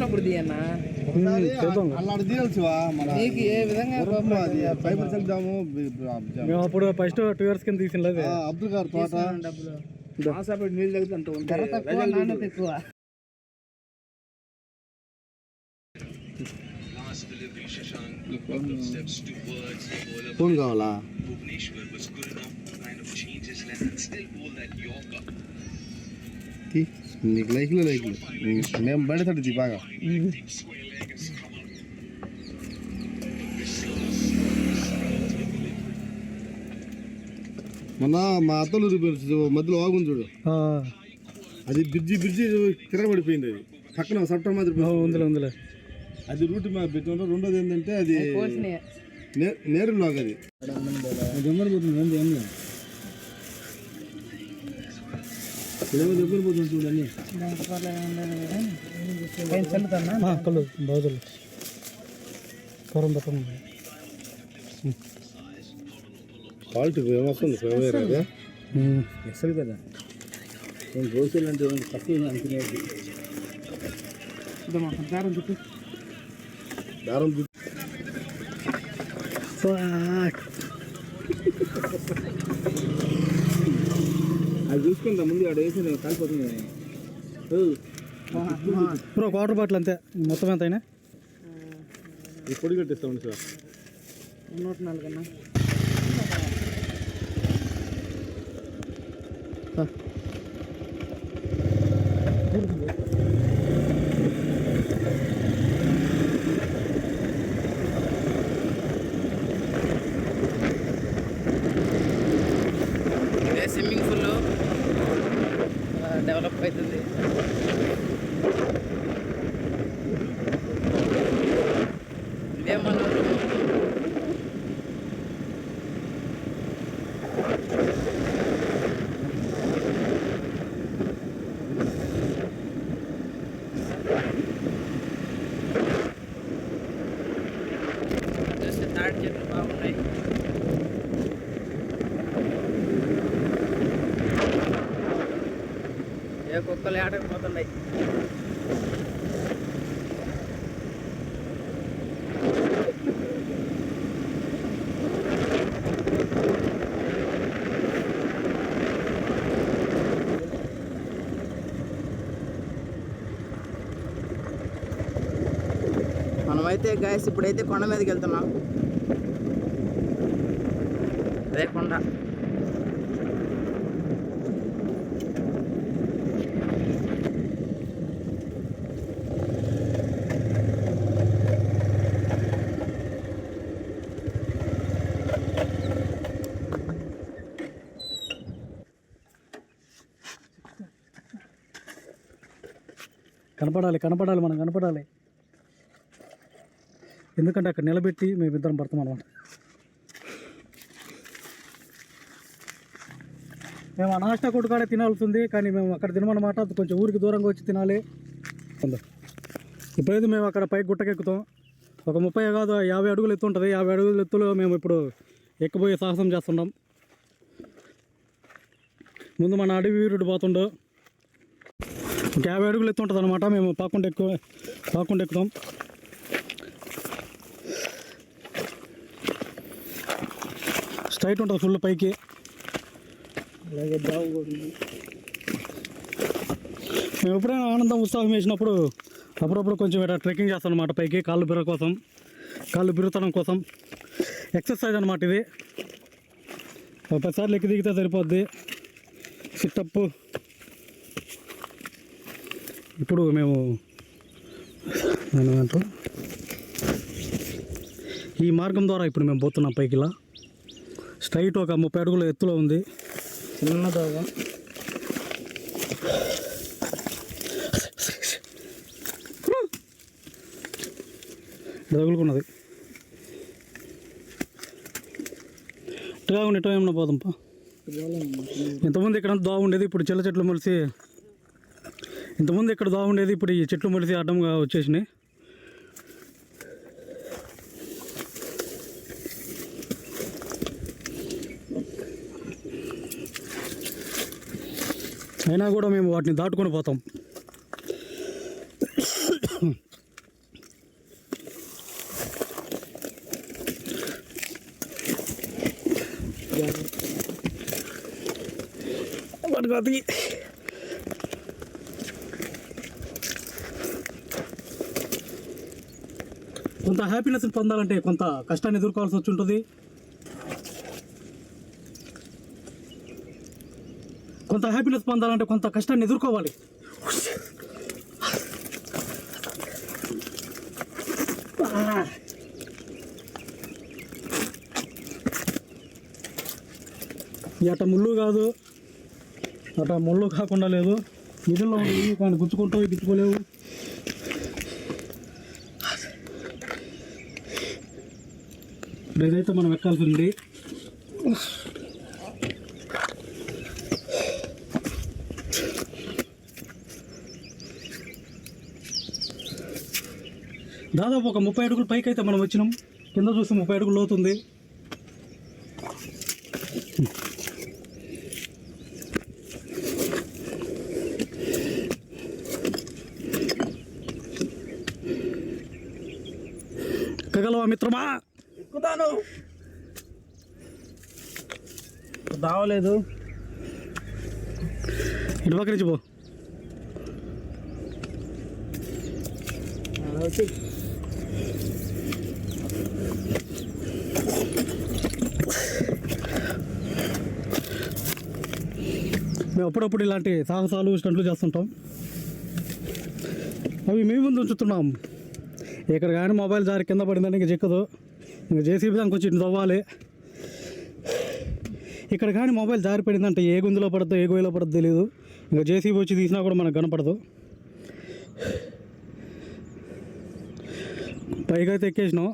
ఉన్నప్పుడు తీయన్నా అలా తీయాల్సివా మన నీకు ఏ విధంగా కోపం అది ఫైబర్ సెల్ డ్యాము మేము అప్పుడు ఫస్ట్ టూ ఇయర్స్ కింద తీసిన లేదు ఆ, అబ్దుల్ గారు తోట తీసుకున్నాను డబ్బులు ఆసాపేట నీళ్ళు తగ్గుతుంటూ ధర తక్కువ నాణ్యత ఎక్కువ Last delivery, Shashank took a couple of steps towards the bowler. Phone కావాలా Bhuvneshwar నీకు లైక్లు లైక్లు మేము బయట తడి బాగా. మొన్న మా అత్తలు మధ్యలో వాగుంది చూడు. ఆ, అది బ్రిడ్జి బ్రిడ్జి తిరగబడిపోయింది అది. పక్కన సప్టర్ మాదిరి ఆ, ఉందిలే ఉందిలే. అది రూట్ మా పెట్టిన రెండోది ఏంటంటే అది నేరు లాగ్ అది ఏంది ఏం లేదు ఇదేమో దొంగలు పోతుంది చూడండి కళ్ళు బాగులు కరం పెట్టండి క్వాలిటీ ఏమొస్తుంది ఫేవర్ అదే ఎసలు కదా నేను దోశలు అంటే తక్కువ అనుకునేది ఇదో మా దారం చుట్టూ దారం జుట్టు అది చూసుకుంటా ముందు ఆడ వేసి కాలిపోతుంది బ్రో వాటర్ బాటిల్ అంతే. మొత్తం ఎంత అయినా? ఈ పొడి కట్టిస్తామండి సార్. నూట నాలుగన్నా ఇదే మనమైతే గాయస్ ఇప్పుడైతే కొండ మీదకి వెళ్తున్నాం అదే కొండ. కనపడాలి కనపడాలి మనం కనపడాలి. ఎందుకంటే అక్కడ నిలబెట్టి మేము ఇద్దరం పడతాం అనమాట మేము అనాష్ట కొట్టుకాడే తినాల్సింది కానీ మేము అక్కడ తినమన్నమాట కొంచెం ఊరికి దూరంగా వచ్చి తినాలి. ఇప్పుడైతే మేము అక్కడ పైకి గుట్టకెక్కుతాం. ఒక ముప్పై కాదు యాభై అడుగులు ఎత్తు ఉంటుంది. యాభై అడుగుల ఎత్తులో మేము ఇప్పుడు ఎక్కిపోయే సాహసం చేస్తున్నాం ముందు మన అడవి వీరుడు పోతుండో. ఒక యాభై అడుగులు ఎత్తు ఉంటుంది అనమాట మేము పాకుండా ఎక్కువ పాకుండా ఎక్కుతాం స్ట్రైట్ ఉంటుంది ఫుల్ పైకి. అలాగే బాగుంది మేము ఎప్పుడైనా ఆనందం ఉత్సాహం వేసినప్పుడు అప్పుడప్పుడు కొంచెం ఇట్లా ట్రెక్కింగ్ చేస్తాం అనమాట పైకి కాళ్ళు బిర్ర కోసం కాళ్ళు బిరుతనం కోసం. ఎక్సర్సైజ్ అనమాట ఇది. ఒక పదిసార్లు ఎక్కి దిగితే సరిపోద్ది. సిట్టప్ ఇప్పుడు మేము ఈ మార్గం ద్వారా ఇప్పుడు మేము పోతున్నాం పైకి ఇలా. స్ట్రైట్ ఒక ముప్పై అడుగుల ఎత్తులో ఉంది. చిన్న దోగ. తగులుకున్నది ఇటుగా ఉండి ఇటుగా ఏమన్నా పోదాంపా? ఇంతకుముందు ఇక్కడ దోవ ఉండేది ఇప్పుడు చిల్ల చెట్లు మొలిసి ఇంతకుముందు ఇక్కడ దోవ ఉండేది ఇప్పుడు ఈ చెట్లు మొలిసి అడ్డంగా వచ్చేసినాయి. అయినా కూడా మేము వాటిని దాటుకొని పోతాం. కొంత హ్యాపీనెస్ పొందాలంటే కొంత కష్టాన్ని ఎదుర్కోవాల్సి వచ్చి ఉంటుంది. కొంత హ్యాపీనెస్ పొందాలంటే కొంత కష్టాన్ని ఎదుర్కోవాలి. అట ముళ్ళు కాదు. అట ముళ్ళు కాకుండా లేదు. మిడిల్లో ఉంది కానీ గుచ్చుకుంటావు గిచ్చుకోలేవు ఇప్పుడు ఏదైతే మనం ఎక్కాల్సి దాదాపు ఒక ముప్పై అడుగులు పైకి అయితే మనం వచ్చినాం. కింద చూస్తే ముప్పై అడుగులు లోతుంది ఎక్కగలవా మిత్రమా? ఎక్కుతాను. దావలేదు. ఇటు పక్క నుంచి పో. మేము అప్పుడప్పుడు ఇలాంటి సాహసాలు స్టంట్లు చేస్తుంటాం. అవి మీ ముందు ఉంచుతున్నాం. ఇక్కడ కానీ మొబైల్ జారి కింద పడిందని ఇంక చిక్కదు. ఇంకా జేసీబీ దానికి వచ్చి ఇటు తవ్వాలి ఇక్కడ కానీ మొబైల్ జారి పడిందంటే ఏ గుందులో పడద్దు ఏ గోయిలో పడద్దు తెలియదు ఇంకా జేసీబీ వచ్చి తీసినా కూడా మనకు కనపడదు. పైకి అయితే ఎక్కేసినాం.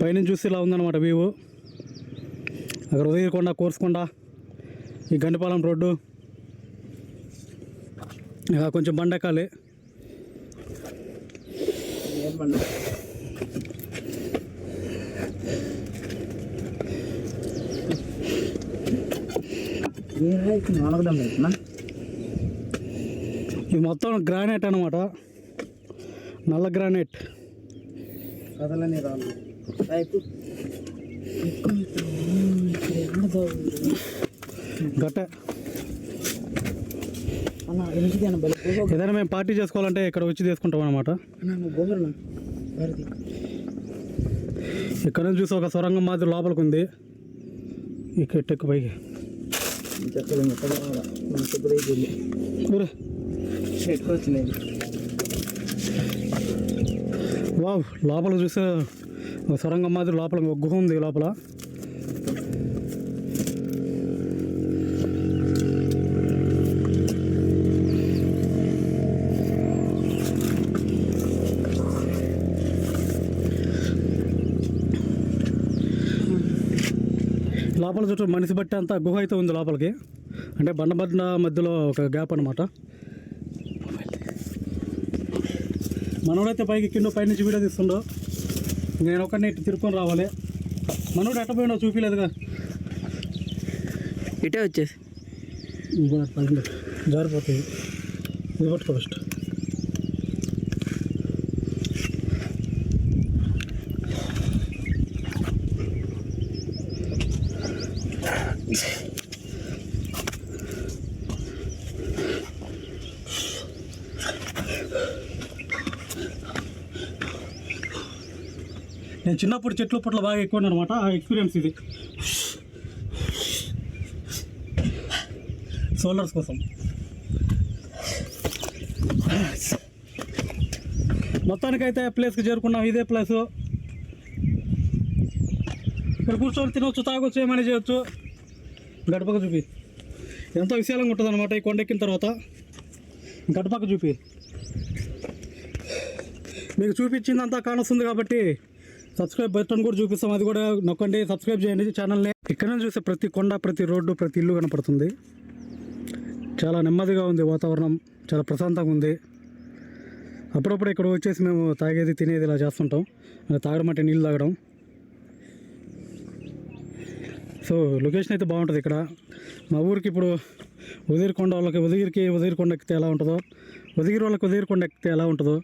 పైనుంచి చూస్తే ఇలా ఉందన్నమాట వ్యూ అక్కడ ఉదయకొండ కోర్సుకొండ ఈ గండిపాలెం రోడ్డు. ఇక కొంచెం బండెక్కాలి ఇది మొత్తం గ్రానైట్ అనమాట నల్ల గ్రానైట్ కథలని రాళ్ళు రైతు. గట్ట. ఏదైనా మేము పార్టీ చేసుకోవాలంటే ఇక్కడ వచ్చి తీసుకుంటాం అనమాట ఇక్కడ నుంచి చూసి ఒక సొరంగం మాదిరి లోపలికి ఉంది ఈ కెట్టెక్కు పైకి. చెప్పలేదు ఎక్కడ మన పెద్ద రైతు ఊరే. పెట్టుకోవచ్చులేదు వావ్ లోపల చూస్తే సొరంగం మాదిరి లోపల ఒక గుహ ఉంది లోపల. లోపల చుట్టూ మనిషి బట్టి అంతా గుహ అయితే ఉంది లోపలికి. అంటే బండబడ్డ బండ మధ్యలో ఒక గ్యాప్ అనమాట మనోడైతే పైకి కింద పైనుంచి వీడియో తీస్తుండో నేను ఒకరిని ఇటు తిరుక్కొని రావాలి. మనోడు ఎట్ట పోయినా చూపించలేదుగా ఇటే వచ్చేసి. జారిపోతుంది ఇది పట్టుకో ఫస్ట్ నేను చిన్నప్పుడు చెట్లు పుట్ల బాగా ఎక్కువ అనమాట ఆ ఎక్స్పీరియన్స్ ఇది. సోలర్స్ కోసం. మొత్తానికైతే ప్లేస్కి చేరుకున్నాం. ఇదే ప్లేస్ ఇక్కడ కూర్చొని తినవచ్చు తాగొచ్చు ఏమైనా చేయొచ్చు. గడపక చూపి. ఎంతో విశాలంగా ఉంటుంది అనమాట ఈ కొండెక్కిన తర్వాత. గడపక చూపి. మీకు చూపించిందంతా కానొస్తుంది కాబట్టి సబ్స్క్రైబ్ బటన్ కూడా చూపిస్తాం. అది కూడా నొక్కండి. సబ్స్క్రైబ్ చేయండి. ఛానల్ని ఇక్కడ నుంచి చూస్తే ప్రతి కొండ ప్రతి రోడ్డు ప్రతి ఇల్లు కనపడుతుంది. చాలా నెమ్మదిగా ఉంది వాతావరణం. చాలా ప్రశాంతంగా ఉంది. అప్పుడప్పుడు ఇక్కడ వచ్చేసి మేము తాగేది తినేది ఇలా చేస్తుంటాం. తాగడం అంటే నీళ్ళు తాగడం. సో లొకేషన్ అయితే బాగుంటుంది ఇక్కడ. మా ఊరికి ఇప్పుడు ఉదయకొండ వాళ్ళకి ఉదగిరికి ఉదయకొండ ఎక్కితే ఎలా ఉంటుందో ఉదగిరి వాళ్ళకి ఉదయకొండ ఎక్కితే ఎలా ఉంటుందో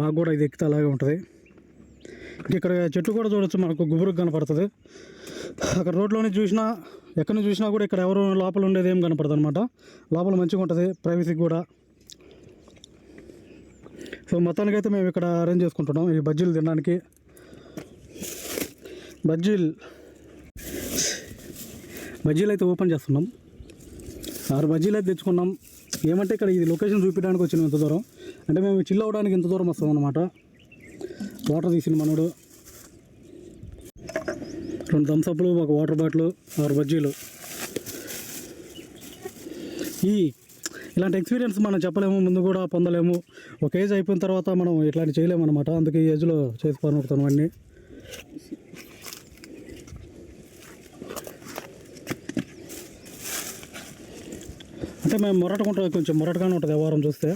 మాకు కూడా ఇది ఎక్కితే అలాగే ఉంటుంది. ఇక్కడ చెట్టు కూడా చూడొచ్చు మనకు గుబురుకు కనపడుతుంది. అక్కడ రోడ్లోనే చూసినా ఎక్కడి నుంచి చూసినా కూడా ఇక్కడ ఎవరు లోపల ఉండేది ఏం కనపడదు అనమాట లోపల మంచిగా ఉంటుంది ప్రైవసీకి కూడా. సో మొత్తానికి అయితే మేము ఇక్కడ అరేంజ్ చేసుకుంటున్నాం ఈ బజ్జీలు తినడానికి. బజ్జీలు. బజ్జీలు అయితే ఓపెన్ చేస్తున్నాం. ఆరు బజ్జీలు అయితే తెచ్చుకున్నాం. ఏమంటే ఇక్కడ ఇది లొకేషన్ చూపించడానికి వచ్చినాం ఇంత దూరం. అంటే మేము చిల్ అవ్వడానికి ఇంత దూరం వస్తాం అనమాట వాటర్ తీసిన మనోడు. రెండు థమ్స్అప్లు ఒక వాటర్ బాటిల్ ఆరు బజ్జీలు. ఈ ఇలాంటి ఎక్స్పీరియన్స్ మనం చెప్పలేము ముందు కూడా పొందలేము. ఒక ఏజ్ అయిపోయిన తర్వాత మనం ఇట్లాంటి చేయలేము అనమాట అందుకే ఈ ఏజ్లో చేసి పనుకుతాను అన్నీ. అంటే మేము మొరటకుంటుంది కొంచెం మొరటగానే ఉంటుంది వ్యవహారం చూస్తే.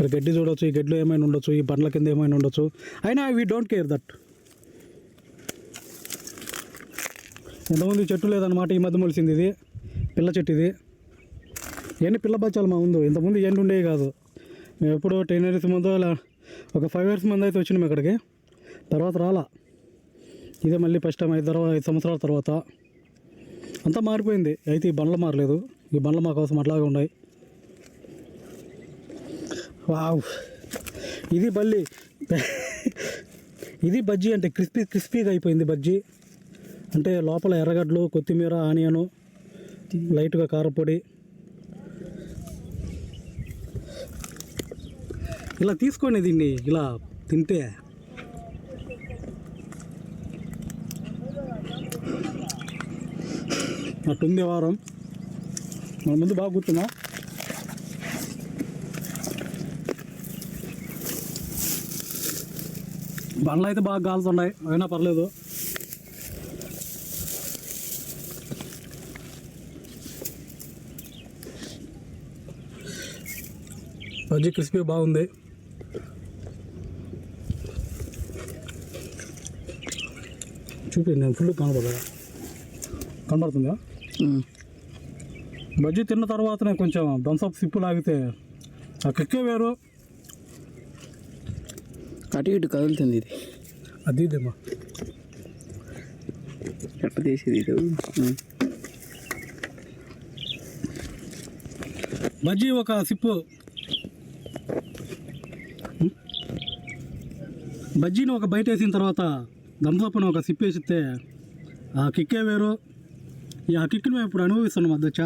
ఇక్కడ గడ్డి చూడొచ్చు ఈ గడ్డిలో ఏమైనా ఉండొచ్చు ఈ బండ్ల కింద ఏమైనా ఉండొచ్చు. అయినా వీ డోంట్ కేర్ దట్ ఎంతమంది చెట్టు లేదన్నమాట ఈ మధ్య మొలిసింది ఇది. పిల్ల చెట్టు ఇది. ఎన్ని పిల్ల బచ్చాలు మా ముందు? ఇంతకుముందు ఎండు ఉండేవి కాదు. మేము ఎప్పుడు టెన్ ఇయర్స్ ముందు అలా ఒక ఫైవ్ ఇయర్స్ ముందు అయితే వచ్చినాం ఇక్కడికి. తర్వాత రాలా. ఇదే మళ్ళీ ఫస్ట్ టైం ఐదు తర్వాత ఐదు సంవత్సరాల తర్వాత. అంతా మారిపోయింది. అయితే ఈ బండ్లు మారలేదు. ఈ బండ్లు మా కోసం అట్లాగే ఉన్నాయి. వావ్. ఇది బల్లి ఇది బజ్జీ అంటే క్రిస్పీ క్రిస్పీగా అయిపోయింది బజ్జీ. అంటే లోపల ఎర్రగడ్డలు కొత్తిమీర ఆనియను లైట్గా కారపొడి. ఇలా తీసుకోండి దీన్ని ఇలా తింటే. అట్టుంది వారం. మన ముందు బాగా కూర్చున్నా బండ్లు అయితే బాగా కాలుతున్నాయి. అయినా పర్లేదు. బజ్జీ క్రిస్పీ బాగుంది. చూపి నేను ఫుల్ కనబడదా కనబడుతుందా? బజ్జీ తిన్న తర్వాతనే కొంచెం థమ్స్అప్ సిప్పు లాగితే ఆ కిక్కే వేరు. అటు ఇటు కదులుతుంది ఇది. అది ఇదేమా. ఎట్ట తీసేది ఇది ఉమ్. బజ్జీ ఒక సిప్పు? బజ్జీని ఒక బయట వేసిన తర్వాత దంసప్పును ఒక సిప్ వేసిస్తే ఆ కిక్కే వేరు. ఈ ఆ కిక్ని మేము ఇప్పుడు అనుభవిస్తున్నాం అధ్యక్ష.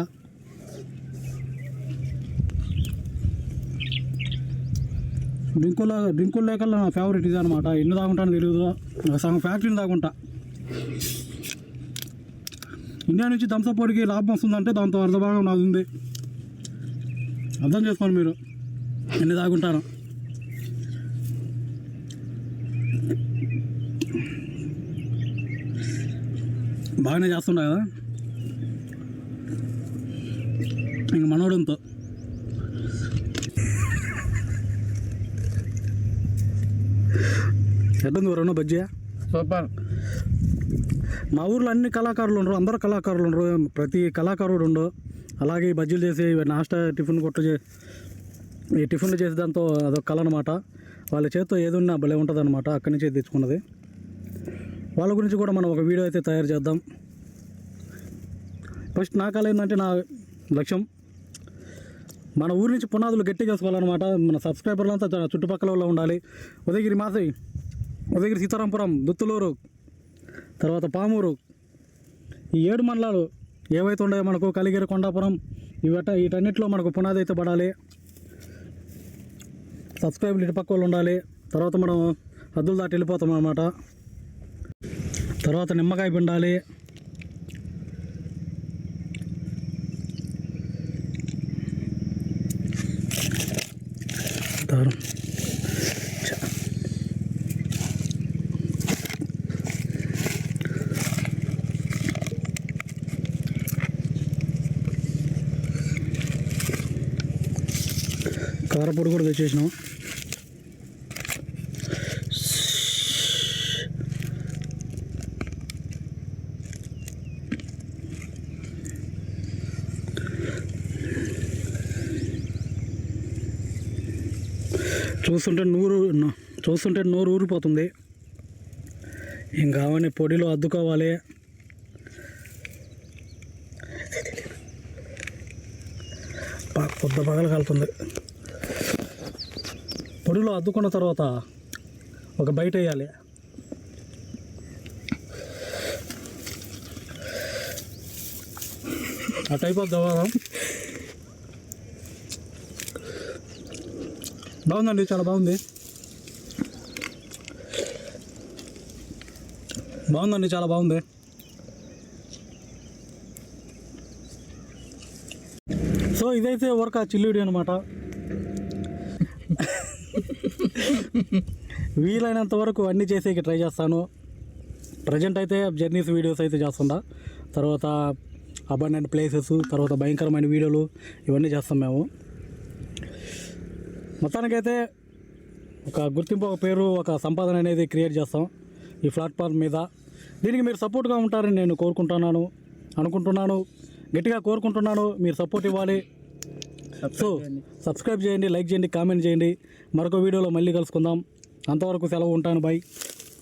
డ్రింకుల డ్రింకులు లేకల్లా నా ఫేవరెట్ ఇది అనమాట ఎన్ని తాగుంటానో తెలియదు సగం ఫ్యాక్టరీని తాగుంటా ఇండియా నుంచి థమ్స్అప్ పొడికి లాభం వస్తుందంటే దాంతో అర్ధ భాగం నాది ఉంది అర్థం చేసుకోండి మీరు. ఎన్ని తాగుంటాను బాగానే చేస్తుండ కదా. ఇంక మనోడంతో. ఎట్లుంది వరుణ బజ్జీ సూపర్. మా ఊర్లో అన్ని కళాకారులు ఉండరు అందరు కళాకారులు ఉండరు. ప్రతి కళాకారుడు ఉండు అలాగే ఈ బజ్జీలు చేసి నాస్టా టిఫిన్ కొట్టు ఈ టిఫిన్లు చేసే దాంతో అదొక కళ అనమాట వాళ్ళ చేతితో ఏది ఉన్నా భలే ఉంటుంది అనమాట అక్కడి నుంచి తెచ్చుకున్నది. వాళ్ళ గురించి కూడా మనం ఒక వీడియో అయితే తయారు చేద్దాం. ఫస్ట్ నా కళ ఏంటంటే నా లక్ష్యం. మన ఊరి నుంచి పునాదులు గట్టిగా వేసుకోవాలన్నమాట. మన సబ్స్క్రైబర్లంతా చుట్టుపక్కల వాళ్ళు ఉండాలి. ఉదయగిరి మాసై ఉదయగిరి సీతారాంపురం దుత్తులూరు తర్వాత పామూరు. ఈ ఏడు మండలాలు ఏవైతే ఉన్నాయో మనకు కలిగిరి కొండాపురం ఇవట వీటన్నిటిలో మనకు పునాది అయితే పడాలి. సబ్స్క్రైబ్ ఇటు వాళ్ళు ఉండాలి. తర్వాత మనం హద్దులు దాటి వెళ్ళిపోతాం అన్నమాట. తర్వాత నిమ్మకాయ పిండాలి. తర్వాత పొడి కూడా తెచ్చేసినాం. చూస్తుంటే నూరు చూస్తుంటే నోరు ఊరిపోతుంది. ఇంకా అవన్నీ పొడిలో అద్దుకోవాలి. బాగా పొద్దు పగలు కాలుతుంది. పొడిలో అద్దుకున్న తర్వాత ఒక బయట వేయాలి. ఆ టైప్ ఆఫ్ దవారం? బాగుందండి చాలా బాగుంది. బాగుందండి చాలా బాగుంది. సో ఇదైతే వర్క్ ఆ చిల్లుడి అనమాట వీలైనంత వరకు అన్నీ చేసేకి ట్రై చేస్తాను. ప్రజెంట్ అయితే జర్నీస్ వీడియోస్ అయితే చేస్తుండా. తర్వాత అబండెంట్ ప్లేసెస్ తర్వాత భయంకరమైన వీడియోలు ఇవన్నీ చేస్తాం మేము. మొత్తానికైతే ఒక గుర్తింపు ఒక పేరు ఒక సంపాదన అనేది క్రియేట్ చేస్తాం ఈ ప్లాట్ఫామ్ మీద. దీనికి మీరు సపోర్ట్గా ఉంటారని నేను కోరుకుంటున్నాను అనుకుంటున్నాను. గట్టిగా కోరుకుంటున్నాను మీరు సపోర్ట్ ఇవ్వాలి. సో సబ్స్క్రైబ్ చేయండి. లైక్ చేయండి కామెంట్ చేయండి. మరొక వీడియోలో మళ్ళీ కలుసుకుందాం. అంతవరకు సెలవు ఉంటాను. బాయ్